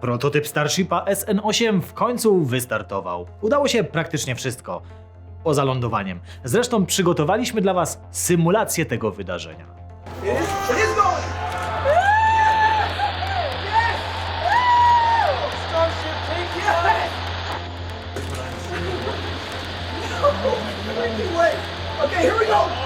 Prototyp Starshipa SN8 w końcu wystartował. Udało się praktycznie wszystko. Poza lądowaniem. Zresztą przygotowaliśmy dla Was symulację tego wydarzenia. No! Okay, here we go!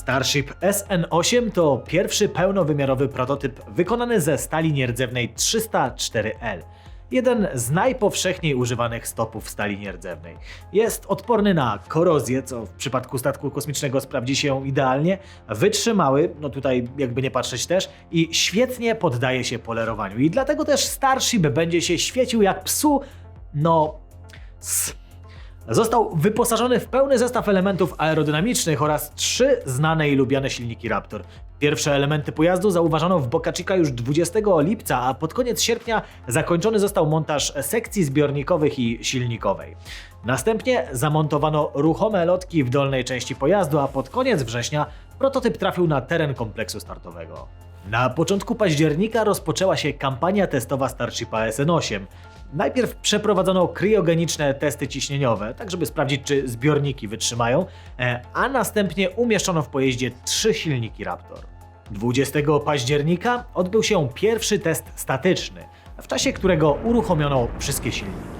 Starship SN8 to pierwszy pełnowymiarowy prototyp wykonany ze stali nierdzewnej 304L. Jeden z najpowszechniej używanych stopów stali nierdzewnej. Jest odporny na korozję, co w przypadku statku kosmicznego sprawdzi się idealnie, wytrzymały, no tutaj jakby nie patrzeć też, i świetnie poddaje się polerowaniu. I dlatego też Starship będzie się świecił jak psu, no... Został wyposażony w pełny zestaw elementów aerodynamicznych oraz trzy znane i lubiane silniki Raptor. Pierwsze elementy pojazdu zauważono w Boca Chica już 20 lipca, a pod koniec sierpnia zakończony został montaż sekcji zbiornikowych i silnikowej. Następnie zamontowano ruchome lotki w dolnej części pojazdu, a pod koniec września prototyp trafił na teren kompleksu startowego. Na początku października rozpoczęła się kampania testowa Starshipa SN8. Najpierw przeprowadzono kriogeniczne testy ciśnieniowe, tak żeby sprawdzić, czy zbiorniki wytrzymają, e, a następnie umieszczono w pojeździe trzy silniki Raptor. 20 października odbył się pierwszy test statyczny, w czasie którego uruchomiono wszystkie silniki.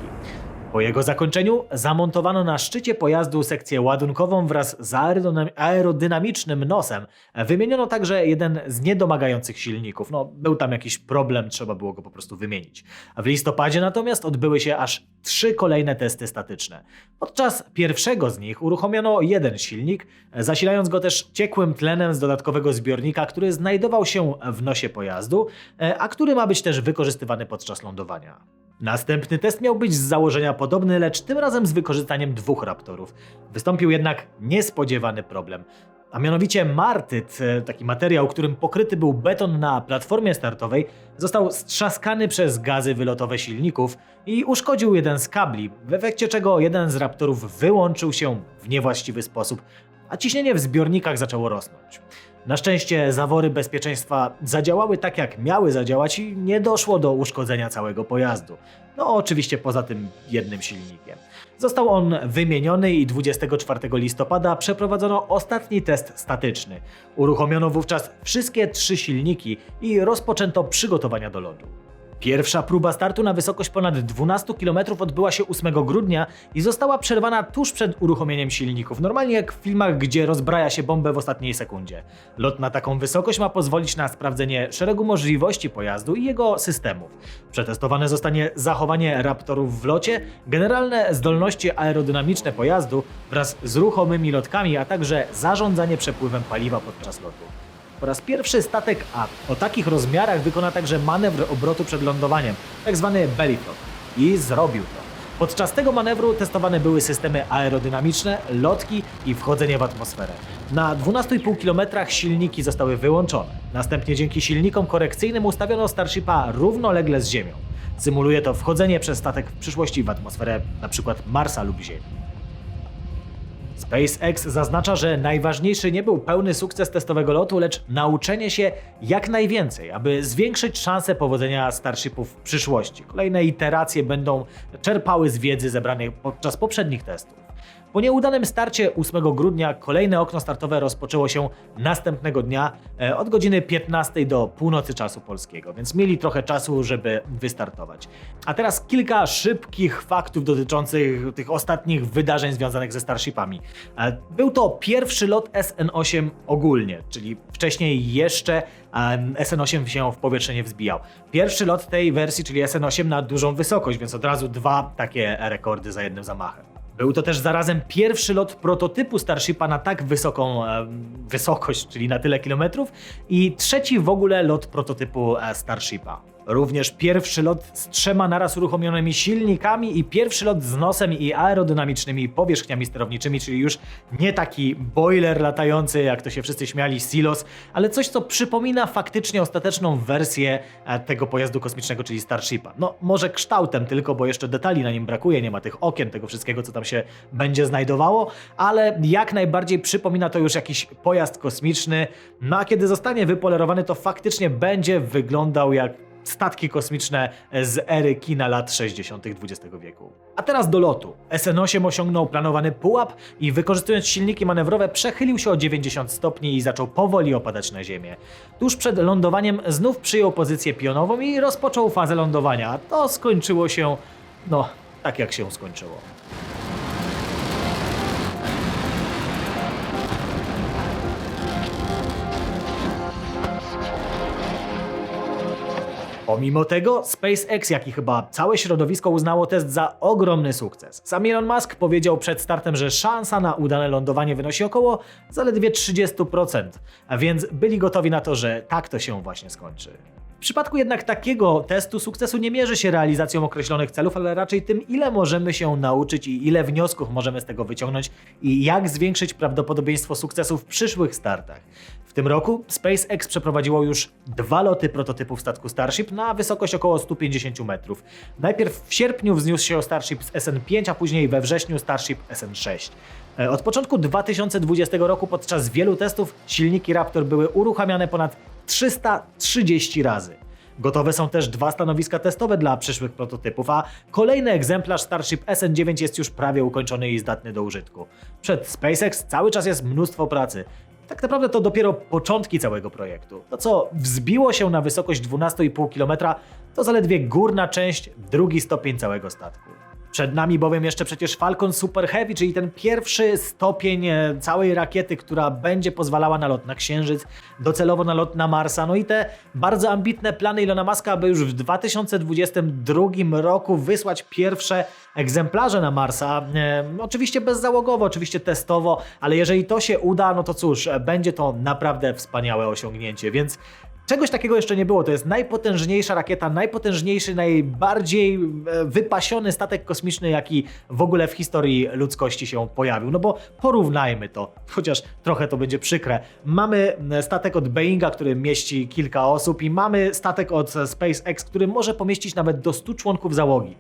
Po jego zakończeniu zamontowano na szczycie pojazdu sekcję ładunkową wraz z aerodynam- aerodynamicznym nosem. Wymieniono także jeden z niedomagających silników. No, był tam jakiś problem, trzeba było go po prostu wymienić. W listopadzie natomiast odbyły się aż trzy kolejne testy statyczne. Podczas pierwszego z nich uruchomiono jeden silnik, zasilając go też ciekłym tlenem z dodatkowego zbiornika, który znajdował się w nosie pojazdu, e, a który ma być też wykorzystywany podczas lądowania. Następny test miał być z założenia podobny, lecz tym razem z wykorzystaniem dwóch raptorów. Wystąpił jednak niespodziewany problem. A mianowicie martyt, e, taki materiał, którym pokryty był beton na platformie startowej, został strzaskany przez gazy wylotowe silników i uszkodził jeden z kabli, w efekcie czego jeden z raptorów wyłączył się w niewłaściwy sposób, a ciśnienie w zbiornikach zaczęło rosnąć. Na szczęście zawory bezpieczeństwa zadziałały tak, jak miały zadziałać i nie doszło do uszkodzenia całego pojazdu. No, oczywiście poza tym jednym silnikiem. Został on wymieniony i 24 listopada przeprowadzono ostatni test statyczny. Uruchomiono wówczas wszystkie trzy silniki i rozpoczęto przygotowania do lotu. Pierwsza próba startu na wysokość ponad 12 km odbyła się 8 grudnia i została przerwana tuż przed uruchomieniem silników. Normalnie jak w filmach, gdzie rozbraja się bombę w ostatniej sekundzie. Lot na taką wysokość ma pozwolić na sprawdzenie szeregu możliwości pojazdu i jego systemów. Przetestowane zostanie zachowanie raptorów w locie, generalne zdolności aerodynamiczne pojazdu wraz z ruchomymi lotkami, a także zarządzanie przepływem paliwa podczas lotu. Po raz pierwszy statek A o takich rozmiarach wykona także manewr obrotu przed lądowaniem, tak zwany belly flop. I zrobił to. Podczas tego manewru testowane były systemy aerodynamiczne, lotki i wchodzenie w atmosferę. Na 12,5 km silniki zostały wyłączone. Następnie dzięki silnikom korekcyjnym ustawiono Starshipa równolegle z Ziemią. Symuluje to wchodzenie przez statek w przyszłości w atmosferę np. Marsa lub Ziemi. SpaceX zaznacza, że najważniejszy nie był pełny sukces testowego lotu, lecz nauczenie się jak najwięcej, aby zwiększyć szanse powodzenia Starshipów w przyszłości. Kolejne iteracje będą czerpały z wiedzy zebranej podczas poprzednich testów. Po nieudanym starcie 8 grudnia kolejne okno startowe rozpoczęło się następnego dnia e, od godziny 15 do północy czasu polskiego, więc mieli trochę czasu, żeby wystartować. A teraz kilka szybkich faktów dotyczących tych ostatnich wydarzeń związanych ze Starshipami. E, Był to pierwszy lot SN8 ogólnie, czyli wcześniej jeszcze em, SN8 się w powietrze nie wzbijał. Pierwszy lot tej wersji, czyli SN8 na dużą wysokość, więc od razu dwa takie rekordy za jednym zamachem. Był to też zarazem pierwszy lot prototypu Starshipa na tak wysoką em, wysokość, czyli na tyle kilometrów, i trzeci w ogóle lot prototypu e, Starshipa. Również pierwszy lot z trzema naraz uruchomionymi silnikami i pierwszy lot z nosem i aerodynamicznymi powierzchniami sterowniczymi, czyli już nie taki boiler latający, jak to się wszyscy śmiali, silos, ale coś, co przypomina faktycznie ostateczną wersję e, tego pojazdu kosmicznego, czyli Starshipa. No, może kształtem tylko, bo jeszcze detali na nim brakuje, nie ma tych okien, tego wszystkiego, co tam się będzie znajdowało, ale jak najbardziej przypomina to już jakiś pojazd kosmiczny, no a kiedy zostanie wypolerowany, to faktycznie będzie wyglądał jak statki kosmiczne z ery kina lat 60. XX wieku. A teraz do lotu. SN-8 osiągnął planowany pułap i wykorzystując silniki manewrowe przechylił się o 90 stopni i zaczął powoli opadać na ziemię. Tuż przed lądowaniem znów przyjął pozycję pionową i rozpoczął fazę lądowania. To skończyło się, no, tak jak się skończyło. Pomimo tego, SpaceX, jak i chyba całe środowisko uznało test za ogromny sukces. Sam Elon Musk powiedział przed startem, że szansa na udane lądowanie wynosi około zaledwie 30%, a więc byli gotowi na to, że tak to się właśnie skończy. W przypadku jednak takiego testu sukcesu nie mierzy się realizacją określonych celów, ale raczej tym, ile możemy się nauczyć i ile wniosków możemy z tego wyciągnąć i jak zwiększyć prawdopodobieństwo sukcesu w przyszłych startach. W tym roku SpaceX przeprowadziło już dwa loty prototypów statku Starship na wysokość około 150 metrów. Najpierw w sierpniu wzniósł się Starship z SN5, a później we wrześniu Starship SN6. E, Od początku 2020 roku podczas wielu testów silniki Raptor były uruchamiane ponad 330 razy. Gotowe są też dwa stanowiska testowe dla przyszłych prototypów, a kolejny egzemplarz Starship SN9 jest już prawie ukończony i zdatny do użytku. Przed SpaceX cały czas jest mnóstwo pracy. Tak naprawdę to dopiero początki całego projektu. To, co wzbiło się na wysokość 12,5 km, to zaledwie górna część, drugi stopień całego statku. Przed nami bowiem jeszcze przecież Falcon Super Heavy, czyli ten pierwszy stopień e, całej rakiety, która będzie pozwalała na lot na Księżyc, docelowo na lot na Marsa. No i te bardzo ambitne plany Ilona Maska, aby już w 2022 roku wysłać pierwsze egzemplarze na Marsa. E, oczywiście bezzałogowo, oczywiście testowo, ale jeżeli to się uda, no to cóż, e, będzie to naprawdę wspaniałe osiągnięcie, więc Czegoś takiego jeszcze nie było. To jest najpotężniejsza rakieta, najpotężniejszy, najbardziej e, wypasiony statek kosmiczny, jaki w ogóle w historii ludzkości się pojawił. No bo porównajmy to, chociaż trochę to będzie przykre. Mamy statek od Boeinga, który mieści kilka osób, i mamy statek od SpaceX, który może pomieścić nawet do 100 członków załogi.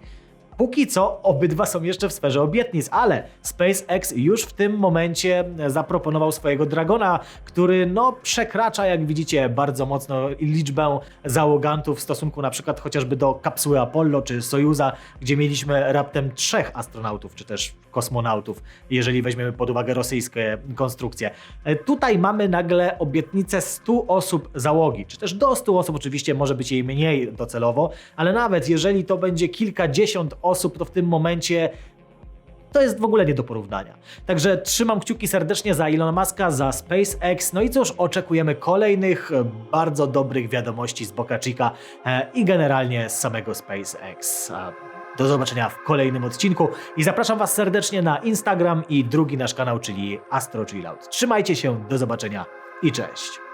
Póki co obydwa są jeszcze w sferze obietnic, ale SpaceX już w tym momencie zaproponował swojego Dragona, który no przekracza, jak widzicie, bardzo mocno liczbę załogantów w stosunku na przykład chociażby do kapsuły Apollo czy Sojuza, gdzie mieliśmy raptem trzech astronautów, czy też kosmonautów, jeżeli weźmiemy pod uwagę rosyjskie konstrukcje. E, Tutaj mamy nagle obietnicę 100 osób załogi, czy też do 100 osób, oczywiście może być jej mniej docelowo, ale nawet jeżeli to będzie kilkadziesiąt to w tym momencie to jest w ogóle nie do porównania. Także trzymam kciuki serdecznie za Elona Muska, za SpaceX. No i cóż, oczekujemy kolejnych bardzo dobrych wiadomości z Boca Chica e, i generalnie z samego SpaceX. Do zobaczenia w kolejnym odcinku i zapraszam Was serdecznie na Instagram i drugi nasz kanał, czyli Astro Chill Out. Trzymajcie się, do zobaczenia i cześć.